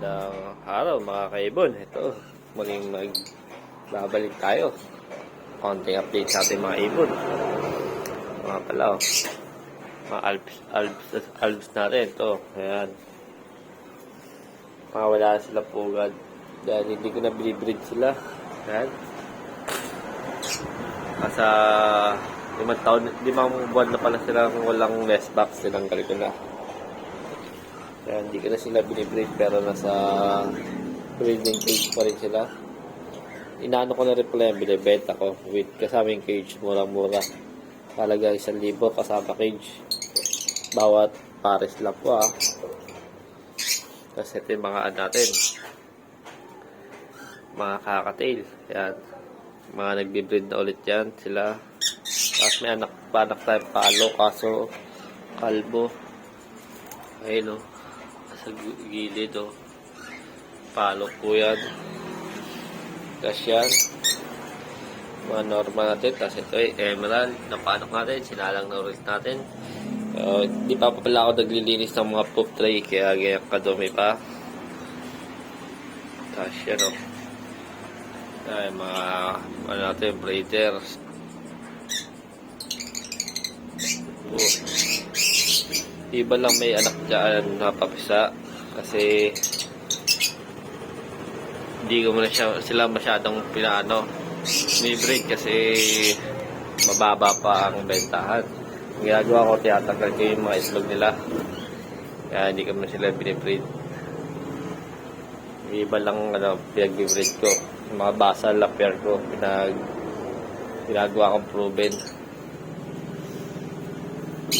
Magandang araw mga kaibon. Ito, muling magbabalik tayo. Konting update sa ating mga ibon. Mga pala, oh. Mga alps, alps, alps natin. Ito, ayan. Mga wala sila pugad. Dahil hindi ko na binibreed sila. Ayan. Nasa limang taon, limang buwan na pala sila kung walang nest box. Tinanggal ko na. Kaya hindi ko na sila binibreed pero nasa breeding cage pa rin sila. Inaano ko na rin pala yung binibenta ko with kasama yung cage, murang-mura. Halaga isang libo kasama cage. Bawat pares lang po ah. Tapos ito yung mga ano natin. Mga kakatail. Yan. Mga nagbe-breed na ulit yan sila. Tapos may anak pa anak tayo palo kaso kalbo. Ayun o. Sa gilid o. Palo po yan. Tapos yan. Mga normal natin. Tapos ito ay emerald. Napanok natin. Sinalang na ulit natin. Uh, di pa pa pala ako naglilinis ng mga poop tray. Kaya ganyan kadumi pa. Tapos yan o. Ay, mga ano natin, breeders. Oh. Iba lang may anak dyan na papisa kasi hindi ko muna siya, sila masyadong pinaano may breed kasi mababa pa ang bentahan. Ang ginagawa ko, tiyatanggal ko yung mga islog nila. Kaya hindi ko muna sila binibreed. Iba lang ano, pinag-breed ko. Yung mga basal na pair ko, pinag ginagawa kong proven.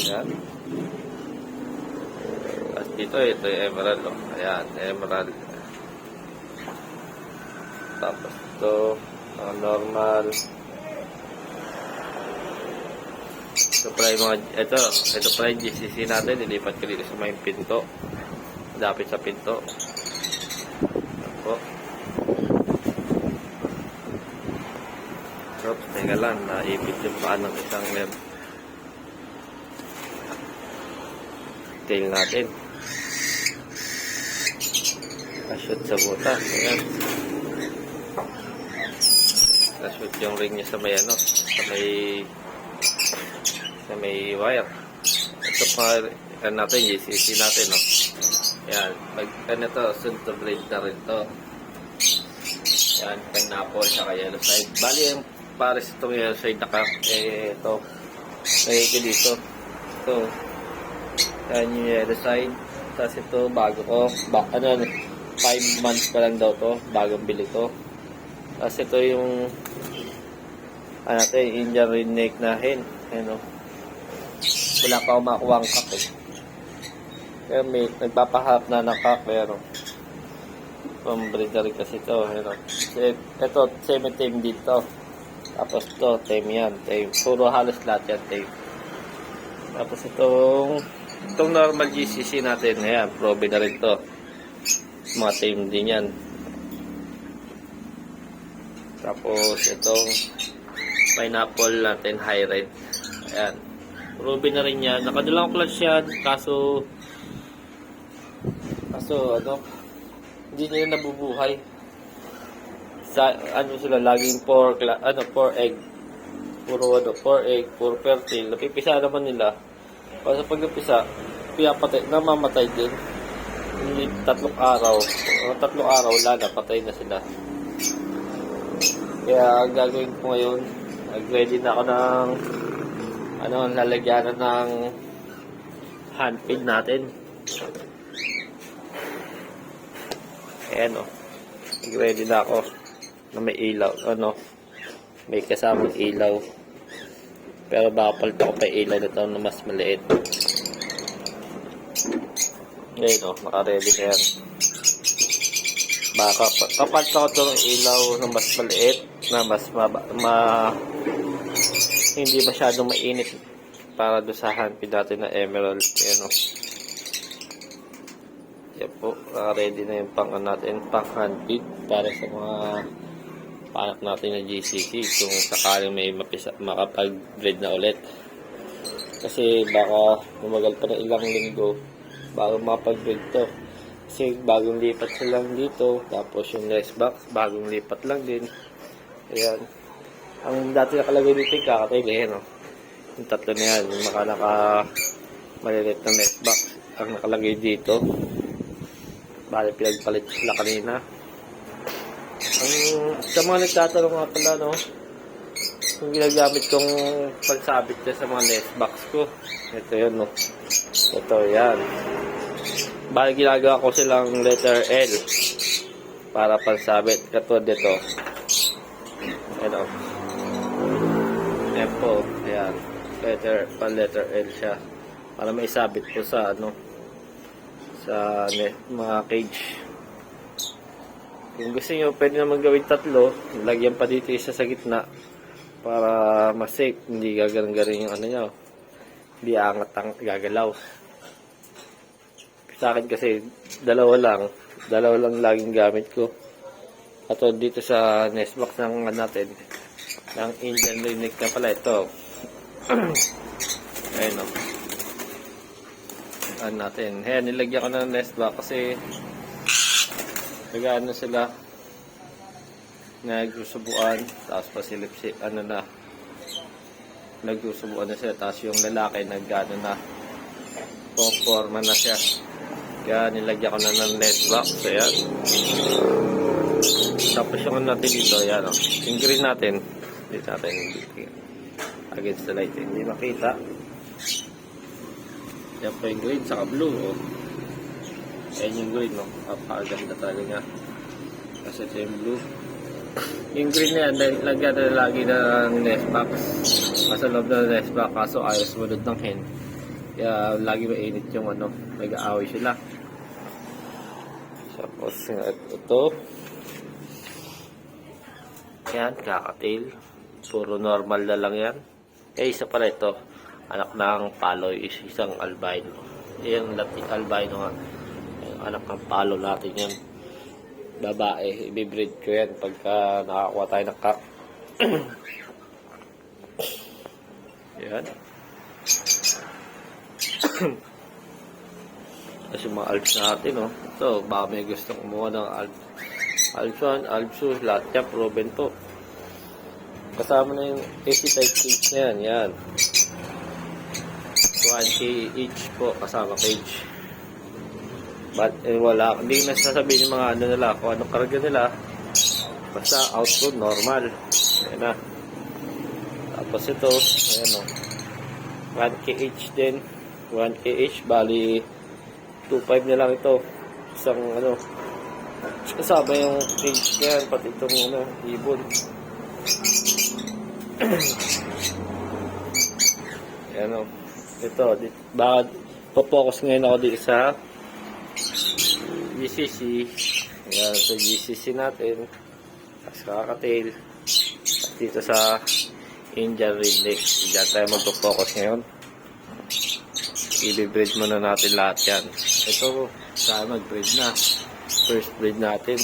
Yan. Dito, ito yung emerald. Oh. Ayan, emerald. Tapos ito, mga normal. Ito pala yung mga, ito, ito pala yung GCC natin. Nilipat ko dito sa may pinto. Dapit sa pinto. Po. Oops, teka lang, naipit yung paa ng isang web. Tail natin. Kashoot sa buta. Ayan. Kashoot yung ring niya sa may ano, sa may sa may wire. Ito pa ano natin, GCC natin, no. Ayan, pag ano to, soon to blade na rin to. Yan, pineapple, saka yellow side. Bali, yung pares itong yellow side naka, eh, ito. Lagay ko dito. Ito. Yan yung yellow side. Tapos ito, bago ko. Ba, ano, 5 months pa lang daw to. Bagong bili ko. Tapos ito yung, ano natin, Indian redneck na hen. Ano. Wala pa ako makuha ang cup eh. Kaya may, nagpapahap na ng cup, pero pambreeder kasi ito. Ano. Ito, semi-tame dito. Tapos to tame yan. Tame. Puro halos lahat yan, tame. Tapos itong, itong normal GCC natin, ayan, probe na rin to. Mga tame din yan. Tapos itong pineapple natin, high red. Ayan. Probe na rin yan. Nakadalang clutch yan, kaso, kaso ano, hindi nila nabubuhay. Sa ano sila laging 4 ano 4 egg. Puro ano 4 egg, puro fertile. Napipisa naman nila. Kasi pag napisa, pinapatay, namamatay din. Tatlong araw. O, tatlong araw wala patay na sila. Kaya ang gagawin ko ngayon, nag-ready na ako ng ano, lalagyan ng hand feed natin. Ayan o. Ready na ako na may ilaw. Ano? May kasamang ilaw. Pero baka palit ako pa ilaw na ito na mas maliit. Ayan o. Naka-ready na yan. Baka papalit ako ito ng ilaw na mas maliit. Na mas ma, ma hindi masyadong mainit para doon sa handpid natin na emerald. Ayan o. Yan po, ready na yung pang natin, pang handpid para sa mga panak natin na GCC kung sakaling may makapag-breed na ulit. Kasi baka lumagal pa ng ilang linggo bago makapag-breed to. Kasi bagong lipat sila lang dito. Tapos yung nest box, bagong lipat lang din. Ayan. Ang dati nakalagay dito yung kakatay, ayan o. Yung tatlo na yan, yung maka naka maliliit na nest box. Ang nakalagay dito. Bali, pinagpalit sila kanina. Ang sa mga nagtatanong nga pala, no, yung ginagamit kong pagsabit dyan sa mga nest box ko. Ito yun, no. Ito, yan. Bali, ginagawa ko silang letter L para pansabit. Katulad dito. Ayan, o. Ayan po, ayan. Letter, pan letter L siya. Para maisabit po sa, ano, sa net, mga cage. Kung gusto nyo, pwede naman gawin tatlo. Lagyan pa dito isa sa gitna para mas. Hindi gagaling yung ano nyo. Hindi angat ang gagalaw. Sa akin kasi, dalawa lang. Dalawa lang laging gamit ko. At dito sa nest box ng ano natin, ng Indian Linux na pala ito. Ayun o. Ano natin. Ayan, nilagyan ko ng nest box kasi nag-ano sila nagsusubuan tapos pasilip si ano na nagsusubuan na sila tapos yung lalaki nag-ano na conforma na siya kaya nilagyan ko na ng net box ayan tapos yung ano natin dito ayan o yung green natin dito natin against the light hindi makita yan po yung green saka blue oh. Ayan yung green, no? Napakaganda talaga niya. Kasi ito yung blue. Yung green na yan, lag- lagyan na lagi ng nest box. Nasa loob ng nest box, kaso ayaw sumunod ng hen. Kaya lagi mainit yung ano, nag-aaway sila. Tapos ito. Yan, kakatail. Puro normal na lang yan. Eh, isa pala ito. Anak ng paloy is isang albino. Yung albino nga yung anak ng palo natin yan babae ibibreed ko yan pagka nakakuha tayo ng cock yan. Tapos yung mga alps natin no ito baka may gustong kumuha ng alps. Alps 1, alps 2 lahat yan proven to kasama na yung 80 type cage na yan yan. 1k each po kasama cage But eh, wala, hindi na sasabihin yung mga ano nila, kung anong karga nila. Basta output normal. Ayan na. Tapos ito, ayan o. 1 kh din. 1 kh, bali 2.5 na lang ito. Isang ano, kasama yung cage niyan, pati itong ano, ibon. ayan o. Ito, baka po-focus ngayon ako dito sa GCC. Ayan, sa GCC natin. Tapos kakatail. At dito sa Indian Redneck. Diyan tayo magpo-focus ngayon. I-breed muna natin lahat yan. Ito, saan mag-breed na. First breed natin.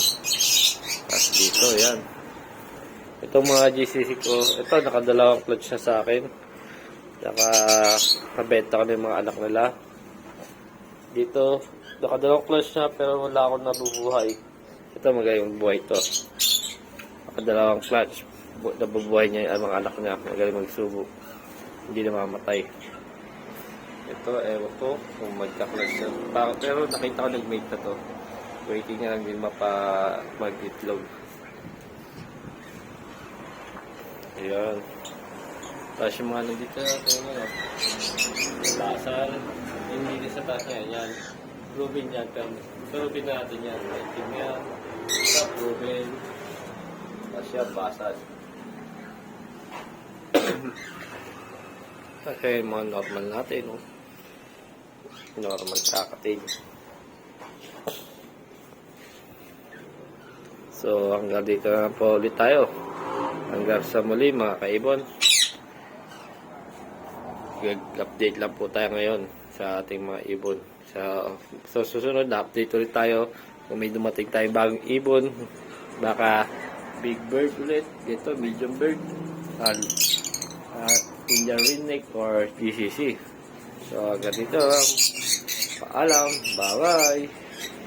Tapos dito, yan. Itong mga GCC ko, ito, nakadalawang clutch na sa akin. Saka, nabenta ko na yung mga anak nila. Dito, nakadalawang clutch na pero wala akong nabubuhay. Ito magayong buhay to. Nakadalawang clutch. Bu- nabubuhay niya yung mga anak niya. Magaling magsubo. Hindi na mamatay. Ito, ewan ko kung magka-clutch na. Pero nakita ko nag-mate na to. Waiting na lang din mapa mag-itlog. Ayan. Tapos yung mga nandito, ito. Lasal. Hindi din sa taas niya. Yan. Proven yan. Proven natin yan. Itim yan. Ito, proven. Tapos yan. Kasi yung mga normal natin, no? Normal kakatig. So, hanggang dito na po ulit tayo. Hanggang sa muli, mga kaibon. Update lang po tayo ngayon sa ating mga ibon. Sa, sa susunod na update ulit tayo kung may dumating tayong bagong ibon. Baka big bird ulit. Ito, medium bird. At, at Indian Redneck or GCC. So, hanggang dito. Paalam. Bye-bye.